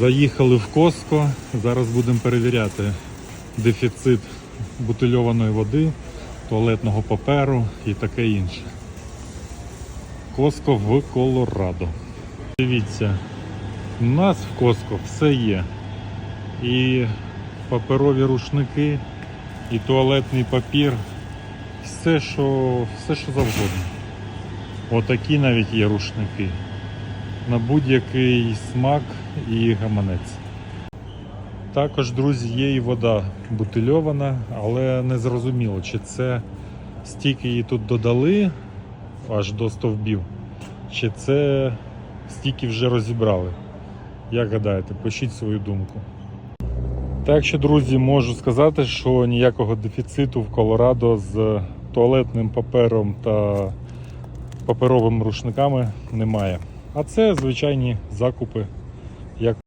Заїхали в Коско. Зараз будемо перевіряти дефіцит бутильованої води, туалетного паперу і таке інше. Коско в Колорадо. Дивіться, у нас в Коско все є. І паперові рушники, і туалетний папір. Все, що, все, що завгодно. Отакі навіть є рушники. На будь-який смак і гаманець. Також, друзі, є і вода бутильована, але не зрозуміло, чи це стільки її тут додали аж до стовбів, чи це стільки вже розібрали. Як гадаєте, пишіть свою думку. Так що, друзі, можу сказати, що ніякого дефіциту в Колорадо з туалетним папером та паперовими рушниками немає. А це звичайні закупи, як